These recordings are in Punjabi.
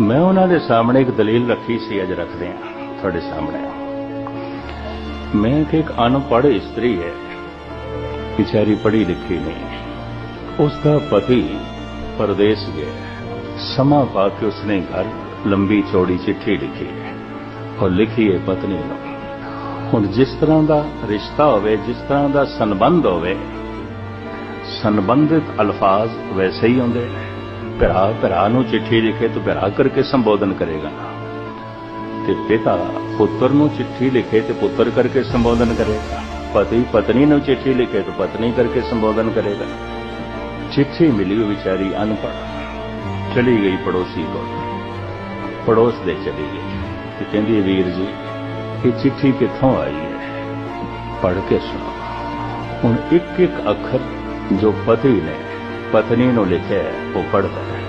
ਮੈਂ ਉਹਨਾਂ ਦੇ ਸਾਹਮਣੇ ਇੱਕ ਦਲੀਲ ਰੱਖੀ ਸੀ, ਅੱਜ ਰੱਖਦੇ ਹਾਂ। ਤੁਹਾਡੇ ਸਾਹਮਣੇ। ਮੈਂ ਕਿ ਇੱਕ ਅਨਪੜ੍ਹ ਇਸਤਰੀ ਹੈ। ਵਿਚਾਰੀ ਪੜ੍ਹੀ ਲਿਖੀ ਨਹੀਂ। ਉਸ ਦਾ ਪਤੀ ਪਰਦੇਸ ਗਿਆ ਸਮਾਂ ਪਾ ਕੇ ਉਸਨੇ ਘਰ ਲੰਬੀ ਚੌੜੀ ਚਿੱਠੀ ਲਿਖੀ ਹੈ ਔਰ ਲਿਖੀ ਹੈ ਪਤਨੀ ਨੂੰ। ਹੁਣ ਜਿਸ ਤਰ੍ਹਾਂ ਦਾ ਰਿਸ਼ਤਾ ਹੋਵੇ, ਜਿਸ ਤਰ੍ਹਾਂ ਦਾ ਸੰਬੰਧ ਹੋਵੇ, ਸੰਬੰਧਿਤ ਅਲਫਾਜ਼ ਵੈਸੇ ਹੀ ਹੁੰਦੇ ਨੇ। ਭਰਾ ਭਰਾ ਨੂੰ ਚਿੱਠੀ ਲਿਖੇ ਤਾਂ ਭਰਾ ਕਰਕੇ ਸੰਬੋਧਨ ਕਰੇਗਾ। ਤੇ ਪਿਤਾ ਪੁੱਤਰ ਨੂੰ ਚਿੱਠੀ ਲਿਖੇ ਤੇ ਪੁੱਤਰ ਕਰਕੇ ਸੰਬੋਧਨ ਕਰੇਗਾ। ਪਤੀ, ਪਤਨੀ ਨੂੰ ਚਿੱਠੀ ਲਿਖੇ ਤਾਂ ਪਤਨੀ ਕਰਕੇ ਸੰਬੋਧਨ ਕਰੇਗਾ। ਚਿੱਠੀ ਮਿਲੀ ਵਿਚਾਰੀ ਅਨਪੜ੍ਹ, ਚਲੀ ਗਈ ਪੜੋਸੀ ਕੋਲ। ਪੜੋਸ ਦੇ ਚਲੀ ਗਈ ਤੇ ਕਹਿੰਦੀ ਵੀਰ ਜੀ, ਇਹ ਚਿੱਠੀ ਕਿੱਥੋਂ ਆਈ ਹੈ? ਪੜ੍ਹ ਕੇ ਸੁਣੋ। ਹੁਣ ਇੱਕ ਇੱਕ ਅੱਖਰ ਜੋ ਪਤੀ ਨੇ ਪਤਨੀ ਨੂੰ ਲਿਖਿਆ ਉਹ ਪੜਦਾ ਹੈ।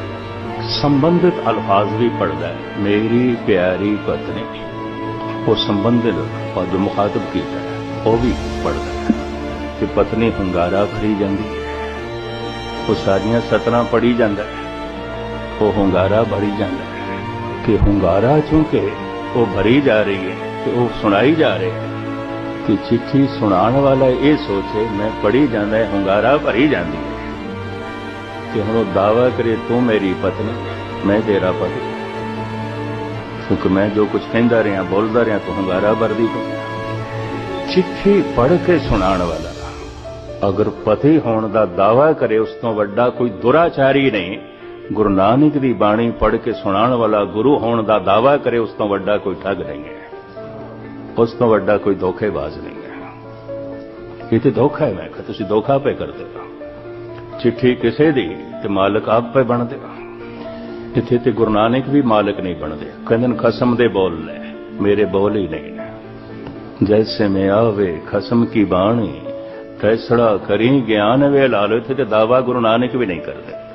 ਸੰਬੰਧਿਤ ਅਲਫਾਜ਼ ਵੀ ਪੜਦਾ ਹੈ, ਮੇਰੀ ਪਿਆਰੀ ਪਤਨੀ। ਉਹ ਸੰਬੰਧਿਤ ਪਦ ਮੁਖਾਤਬ ਕੀਤਾ ਹੈ, ਉਹ ਵੀ ਪੜਦਾ ਹੈ। ਕਿ ਪਤਨੀ ਹੰਗਾਰਾ ਭਰੀ ਜਾਂਦੀ ਹੈ। ਉਹ ਸਾਰੀਆਂ ਸਤਰਾਂ ਪੜੀ ਜਾਂਦਾ ਹੈ। ਉਹ ਹੰਗਾਰਾ ਭਰੀ ਜਾਂਦਾ ਹੈ ਕਿ ਹੰਗਾਰਾ ਚੂੰਕਿ ਉਹ ਭਰੀ ਜਾ ਰਹੀ ਹੈ ਤੇ ਉਹ ਸੁਣਾਈ ਜਾ ਰਹੀ ਹੈ ਕਿ ਚਿੱਠੀ ਸੁਣਾਉਣ ਵਾਲਾ ਇਹ ਸੋਚੇ, ਮੈਂ ਪੜੀ ਜਾਂਦਾ ਹੈ, ਹੰਗਾਰਾ ਭਰੀ ਜਾਂਦੀ ਹੈ। ਕਿ ਹੁਣ ਉਹ ਦਾਵਾ ਕਰੇ, ਤੂੰ ਮੇਰੀ ਪਤਨੀ, ਮੈਂ ਤੇਰਾ ਪਤੀ। ਕਿਉਂਕਿ ਮੈਂ ਜੋ ਕੁਝ ਕਹਿੰਦਾ ਰਿਹਾ, ਬੋਲਦਾ ਰਿਹਾ, ਤੂੰ ਹੰਗਾਰਾ ਭਰਦੀ ਤੂੰ। ਚਿੱਠੀ ਪੜ ਕੇ ਸੁਣਾਉਣ ਵਾਲਾ, ਅਗਰ ਪਤੀ ਹੋਣ ਦਾ ਦਾਵਾ ਕਰੇ, ਉਸ ਤੋਂ ਵੱਡਾ ਕੋਈ ਦੁਰਾਚਾਰੀ ਨਹੀਂ। ਗੁਰੂ ਨਾਨਕ ਦੀ ਬਾਣੀ ਪੜ੍ਹ ਕੇ ਸੁਣਾਉਣ ਵਾਲਾ ਗੁਰੂ ਹੋਣ ਦਾ ਦਾਵਾ ਕਰੇ, ਉਸ ਤੋਂ ਵੱਡਾ ਕੋਈ ਠੱਗ ਨਹੀਂ ਹੈ। ਉਸ ਤੋਂ ਵੱਡਾ ਕੋਈ ਧੋਖੇਬਾਜ਼ ਨਹੀਂ ਹੈ। ਇਹ ਤੇ ਧੋਖਾ ਹੈ, ਮੈਂ ਕਿਹਾ, ਤੁਸੀਂ ਧੋਖਾ ਪੇ ਕਰਦੇ ਹੋ। ਚਿੱਠੀ ਕਿਸੇ ਦੀ ਤੇ ਮਾਲਕ ਆਪ ਪੇ ਬਣਦੇ ਇੱਥੇ ਤੇ ਗੁਰੂ ਨਾਨਕ ਵੀ ਮਾਲਕ ਨਹੀਂ ਬਣਦੇ ਕਹਿੰਦੇ ਨੇ, ਖਸਮ ਦੇ ਬੋਲ ਲੈ, ਮੇਰੇ ਬੋਲ ਹੀ ਨਹੀਂ। ਨੇ ਜੈਸੇ ਮੈਂ ਆਵੇ, ਖਸਮ ਕੀ ਬਾਣੀ, ਤੈਸੜਾ ਕਰੀ ਗਿਆਨ ਵੇ ਲਾਲੋ, ਇੱਥੇ ਤੇ ਦਾਵਾ ਗੁਰੂ ਨਾਨਕ ਵੀ ਨਹੀਂ ਕਰਦੇ।